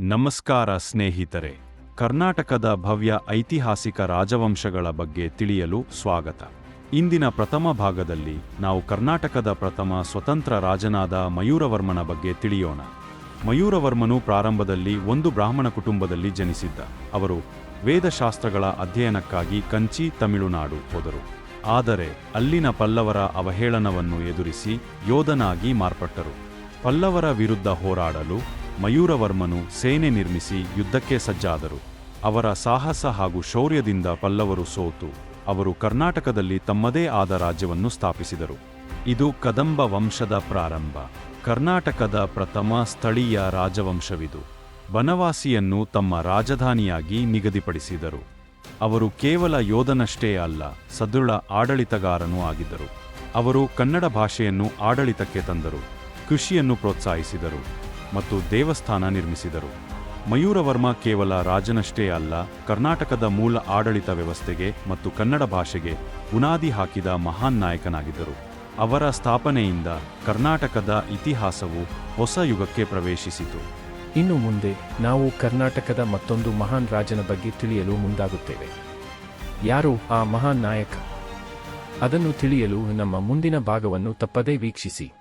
ನಮಸ್ಕಾರ ಸ್ನೇಹಿತರೆ. ಕರ್ನಾಟಕದ ಭವ್ಯ ಐತಿಹಾಸಿಕ ರಾಜವಂಶಗಳ ಬಗ್ಗೆ ತಿಳಿಯಲು ಸ್ವಾಗತ. ಇಂದಿನ ಪ್ರಥಮ ಭಾಗದಲ್ಲಿ ನಾವು ಕರ್ನಾಟಕದ ಪ್ರಥಮ ಸ್ವತಂತ್ರ ರಾಜನಾದ ಮಯೂರವರ್ಮನ ಬಗ್ಗೆ ತಿಳಿಯೋಣ. ಮಯೂರವರ್ಮನು ಪ್ರಾರಂಭದಲ್ಲಿ ಒಂದು ಬ್ರಾಹ್ಮಣ ಕುಟುಂಬದಲ್ಲಿ ಜನಿಸಿದ್ದ. ಅವರು ವೇದಶಾಸ್ತ್ರಗಳ ಅಧ್ಯಯನಕ್ಕಾಗಿ ಕಂಚಿ, ತಮಿಳುನಾಡು ಹೋದರು. ಆದರೆ ಅಲ್ಲಿನ ಪಲ್ಲವರ ಅವಹೇಳನವನ್ನು ಎದುರಿಸಿ ಯೋಧನಾಗಿ ಮಾರ್ಪಟ್ಟರು. ಪಲ್ಲವರ ವಿರುದ್ಧ ಹೋರಾಡಲು ಮಯೂರವರ್ಮನು ಸೇನೆ ನಿರ್ಮಿಸಿ ಯುದ್ಧಕ್ಕೆ ಸಜ್ಜಾದರು. ಅವರ ಸಾಹಸ ಹಾಗೂ ಶೌರ್ಯದಿಂದ ಪಲ್ಲವರು ಸೋತು. ಅವರು ಕರ್ನಾಟಕದಲ್ಲಿ ತಮ್ಮದೇ ಆದ ರಾಜ್ಯವನ್ನು ಸ್ಥಾಪಿಸಿದರು. ಇದು ಕದಂಬ ವಂಶದ ಪ್ರಾರಂಭ. ಕರ್ನಾಟಕದ ಪ್ರಥಮ ಸ್ಥಳೀಯ ರಾಜವಂಶವಿದು. ಬನವಾಸಿಯನ್ನು ತಮ್ಮ ರಾಜಧಾನಿಯಾಗಿ ನಿಗದಿಪಡಿಸಿದರು. ಅವರು ಕೇವಲ ಯೋಧನಷ್ಟೇ ಅಲ್ಲ, ಸದೃಢ ಆಡಳಿತಗಾರನೂ ಆಗಿದ್ದರು. ಅವರು ಕನ್ನಡ ಭಾಷೆಯನ್ನು ಆಡಳಿತಕ್ಕೆ ತಂದರು. ಕೃಷಿಯನ್ನು ಪ್ರೋತ್ಸಾಹಿಸಿದರು. ಮತ್ತು ದೇವಸ್ಥಾನ ನಿರ್ಮಿಸಿದರು. ಮಯೂರವರ್ಮ ಕೇವಲ ರಾಜನಷ್ಟೇ ಅಲ್ಲ, ಕರ್ನಾಟಕದ ಮೂಲ ಆಡಳಿತ ವ್ಯವಸ್ಥೆಗೆ ಮತ್ತು ಕನ್ನಡ ಭಾಷೆಗೆ ಬುನಾದಿ ಹಾಕಿದ ಮಹಾನ್ ನಾಯಕನಾಗಿದ್ದರು. ಅವರ ಸ್ಥಾಪನೆಯಿಂದ ಕರ್ನಾಟಕದ ಇತಿಹಾಸವು ಹೊಸ ಯುಗಕ್ಕೆ ಪ್ರವೇಶಿಸಿತು. ಇನ್ನು ಮುಂದೆ ನಾವು ಕರ್ನಾಟಕದ ಮತ್ತೊಂದು ಮಹಾನ್ ರಾಜನ ಬಗ್ಗೆ ತಿಳಿಯಲು ಮುಂದಾಗುತ್ತೇವೆ. ಯಾರು ಆ ಮಹಾನ್ ನಾಯಕ? ಅದನ್ನು ತಿಳಿಯಲು ನಮ್ಮ ಮುಂದಿನ ಭಾಗವನ್ನು ತಪ್ಪದೇ ವೀಕ್ಷಿಸಿ.